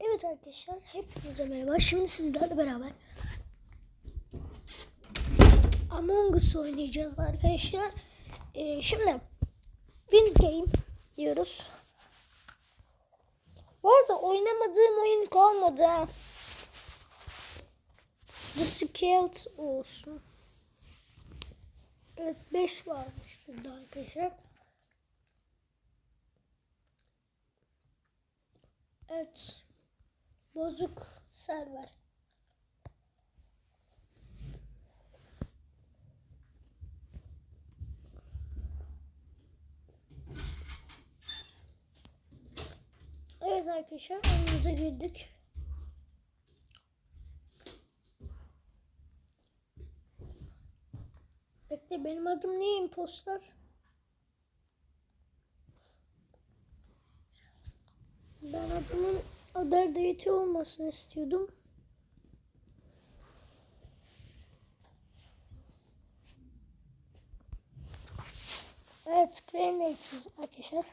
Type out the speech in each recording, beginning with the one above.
Evet arkadaşlar hepinize merhaba. Şimdi sizlerle beraber Among Us oynayacağız arkadaşlar. Ee, şimdi Win Game diyoruz. Bu arada oynamadığım oyun kalmadı ha. The Scout olsun. Evet 5 varmış burada arkadaşlar. Evet. Bozuk server. Evet arkadaşlar oyunumuza girdik. Bekle benim adım niye impostor? Ben adımın Adar Date olmasını istiyordum. Evet, Cremate'iz arkadaşlar.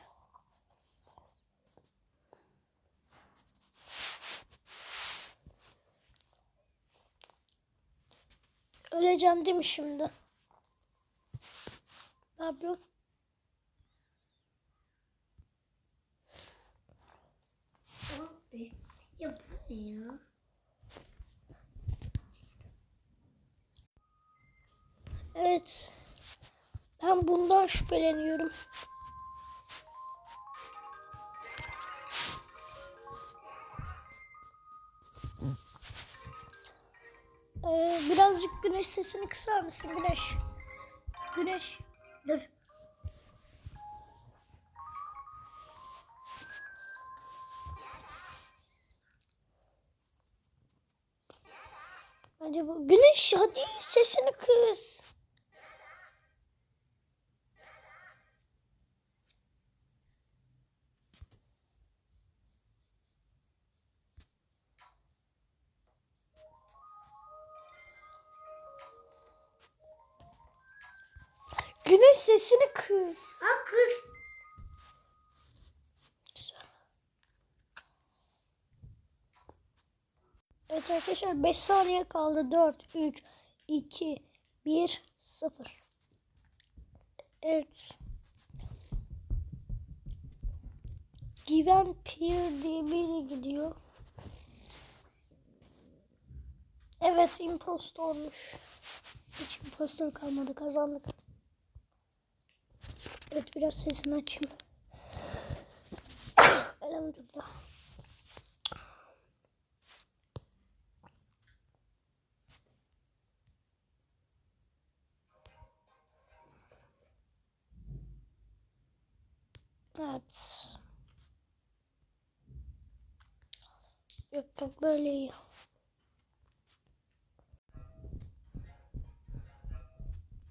Öleceğim değil mi şimdi? Ne yapıyorsun? Abi ya bu ne ya? Evet. Ben bundan şüpheleniyorum. Ee, birazcık güneş sesini kısar mısın güneş? Güneş. Dur. Acaba güneş hadi sesini kıs. Güneş sesini kıs. Ha kız. Evet arkadaşlar 5 saniye kaldı. 4, 3, 2, 1, 0. Evet. Given Peer diye biri gidiyor. Evet impostor olmuş. Hiç impostor kalmadı kazandık. Evet biraz sesini açayım. Elhamdülillah. Evet. Yok böyle iyi.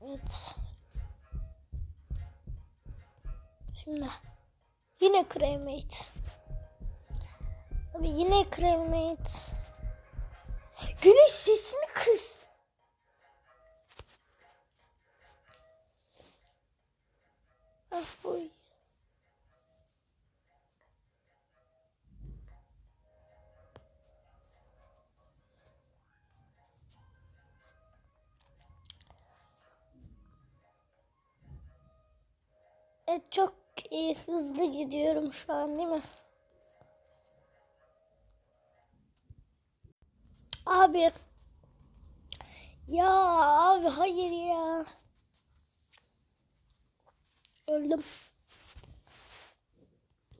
Evet. Şimdi yine cremate. Abi yine cremate. Güneş sesini kıs. Ah boy. Evet çok iyi hızlı gidiyorum şu an değil mi? Abi. Ya abi hayır ya. Öldüm.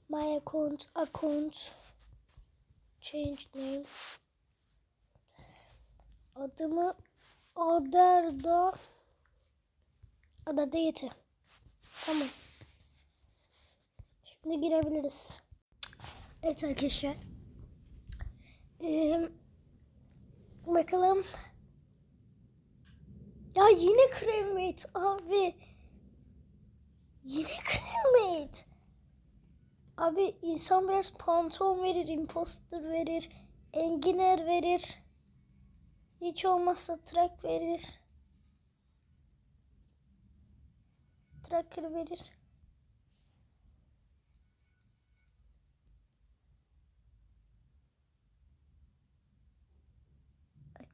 My account account change name. Adımı Aderda Aderda Yeti. Tamam. Şimdi girebiliriz. Evet arkadaşlar. Ee, bakalım. Ya yine kremate abi. Yine kremate. Abi insan biraz pantolon verir, imposter verir, engineer verir. Hiç olmazsa track verir. Tracker verir.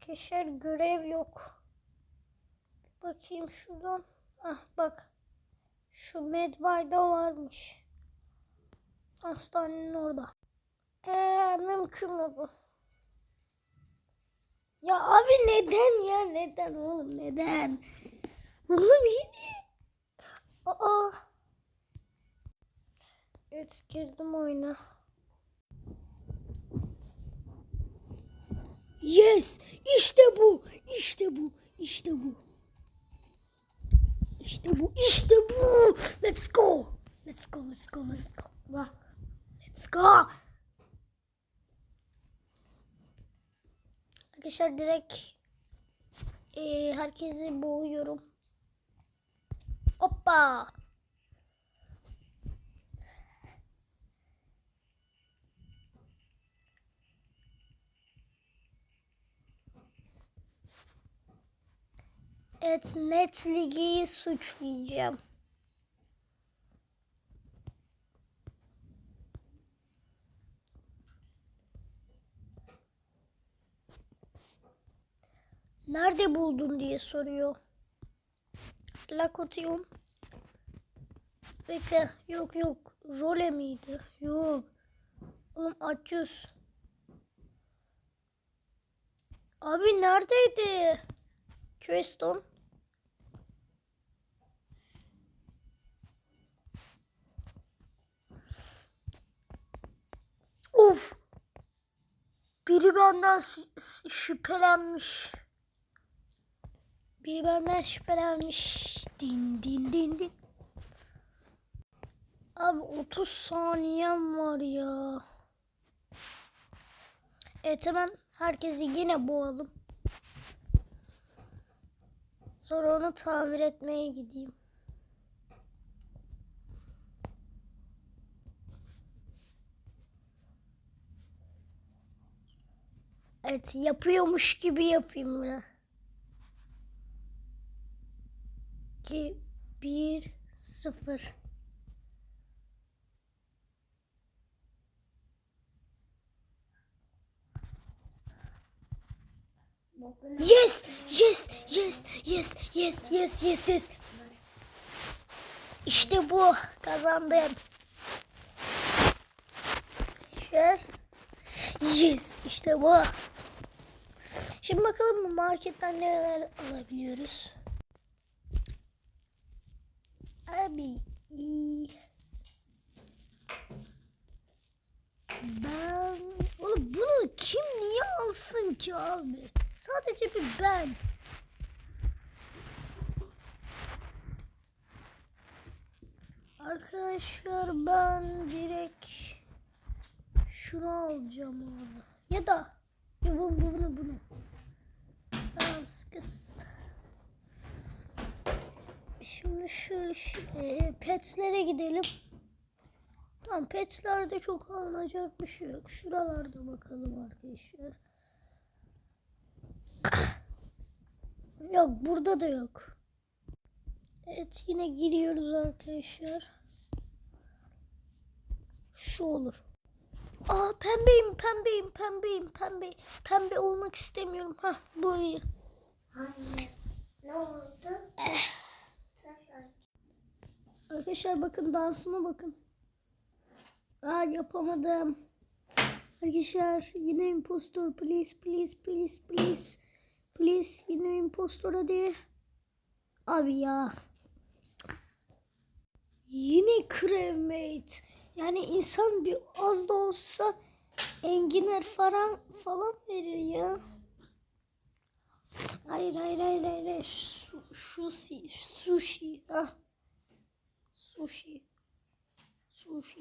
Arkadaşlar görev yok. Bakayım şuradan. Ah bak. Şu Medbay'da varmış. Hastanenin orada. Eee mümkün mü bu? Ya abi neden ya neden oğlum neden? Oğlum yine. Aa. Evet girdim oyuna. Yes! İşte bu! İşte bu! İşte bu! İşte bu! İşte bu! Let's go! Let's go! Let's go! Let's go! Let's go! Arkadaşlar direkt eee, herkesi boğuyorum. Hoppa! Evet, Net suçlayacağım. Nerede buldun diye soruyor. Lakotion. Bekle. Yok yok. Role miydi? Yok. Oğlum açız. Abi neredeydi? Queston. Biri benden şü- şü- şüphelenmiş. Biri benden şüphelenmiş. Din din din din. Abi 30 saniyem var ya. Evet hemen herkesi yine boğalım. Sonra onu tamir etmeye gideyim. Evet yapıyormuş gibi yapayım bunu. 2 1 0 Yes, yes, yes, yes, yes, yes, yes, yes. İşte bu. Kazandım. Yes, işte bu. Şimdi bakalım bu marketten neler alabiliyoruz. Abi. Ben... Oğlum bunu kim niye alsın ki abi? Sadece bir ben. Arkadaşlar ben direkt şunu alacağım abi. Ya da ya bunu bunu bunu. Kız. Şimdi şu e, petslere gidelim. Tamam petslerde çok alınacak bir şey yok. Şuralarda bakalım arkadaşlar. Yok burada da yok. Evet yine giriyoruz arkadaşlar. Şu olur. Aa pembeyim pembeyim pembeyim pembe. Pembe olmak istemiyorum. Ha bu iyi. Arkadaşlar bakın dansıma bakın. Aa yapamadım. Arkadaşlar yine impostor please please please please. Please yine impostor hadi. Abi ya. Yine cremate. Yani insan bir az da olsa enginar falan falan verir ya. Hayır hayır hayır hayır. hayır. Su, sushi, sushi. Ah. Sushi. Sushi.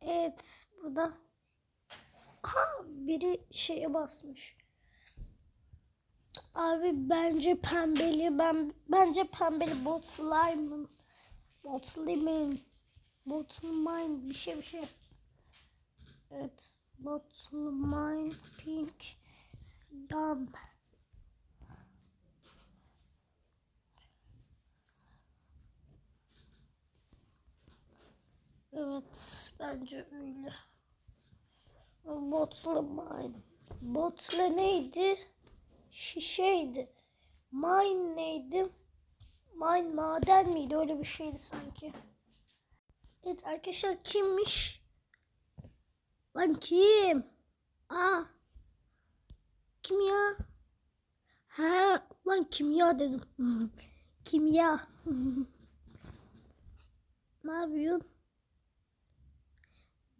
Evet burada. Ha biri şeye basmış. Abi bence pembeli ben bence pembeli bot slime'ın Botlimin. Botlimin bir şey bir şey. Evet. Botlimin pink siyam. Evet. Bence öyle. Botlimin. Botle neydi? Şişeydi. Mine neydi? Mine maden miydi? Öyle bir şeydi sanki. Evet arkadaşlar kimmiş? Lan kim? Aa. Kim ya? Ha, lan kimya dedim. kimya. ne yapıyorsun?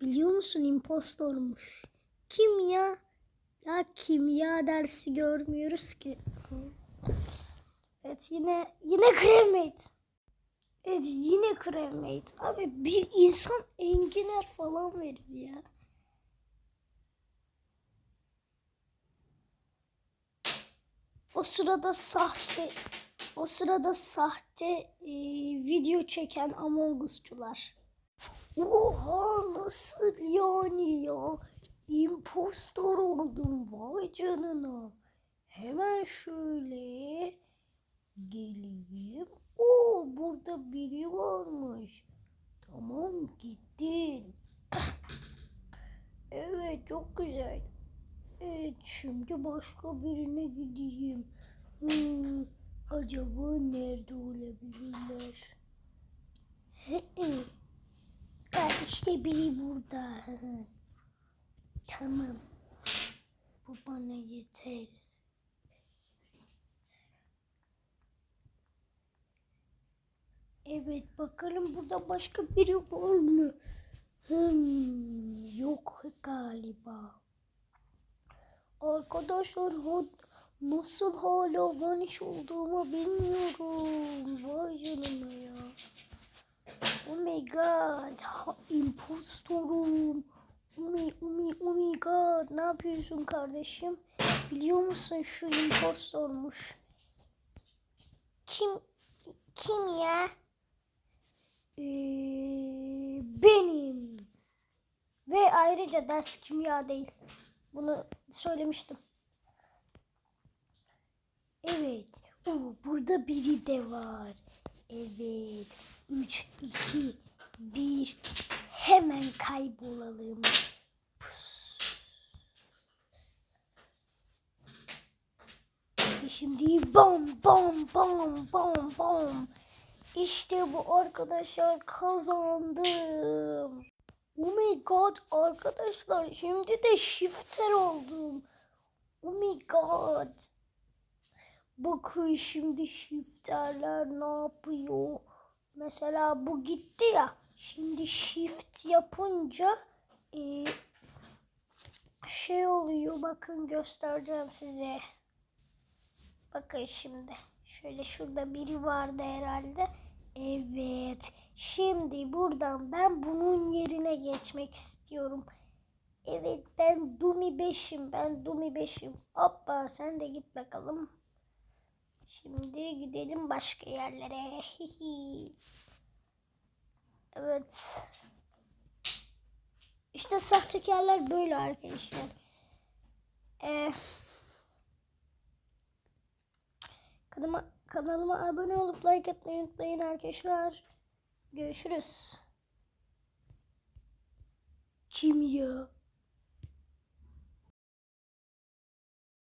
Biliyor musun impostormuş. Kimya. Ya kimya dersi görmüyoruz ki. Evet yine yine kremate. Evet yine kremate. Abi bir insan enginar falan verir ya. O sırada sahte o sırada sahte e, video çeken Among Us'cular. Oha nasıl yani ya? İmpostor oldum vay canına. Hemen şöyle geleyim. Oo burada biri varmış. Tamam gittin. evet çok güzel. Evet şimdi başka birine gideyim. Hmm, acaba nerede olabilirler? Ha, işte biri burada. tamam. Bu bana yeter. Evet bakalım burada başka biri var mı? Hmm, yok galiba. Arkadaşlar nasıl hala vanish olduğumu bilmiyorum. Vay canına ya. Oh my god. Ha, impostorum. My, oh my god. Ne yapıyorsun kardeşim? Biliyor musun şu impostormuş. Kim kim ya? Ee, benim. Ve ayrıca ders kimya değil. Bunu söylemiştim. Evet. Oo, burada biri de var. Evet. 3, 2, 1. Hemen kaybolalım. Şimdi bom bom bom bom bom. İşte bu arkadaşlar kazandım. Oh my god arkadaşlar şimdi de shifter oldum. Oh my god. Bakın şimdi shifterler ne yapıyor. Mesela bu gitti ya. Şimdi shift yapınca e, şey oluyor. Bakın göstereceğim size. Bakın şimdi. Şöyle şurada biri vardı herhalde. Evet. Şimdi buradan ben bunun yerine geçmek istiyorum. Evet ben Dumi 5'im. Ben Dumi 5'im. Hoppa sen de git bakalım. Şimdi gidelim başka yerlere. Hihi. evet. İşte sahtekarlar böyle arkadaşlar. Ee, kanalıma, kanalıma abone olup like atmayı unutmayın arkadaşlar. Görüşürüz. Kim ya?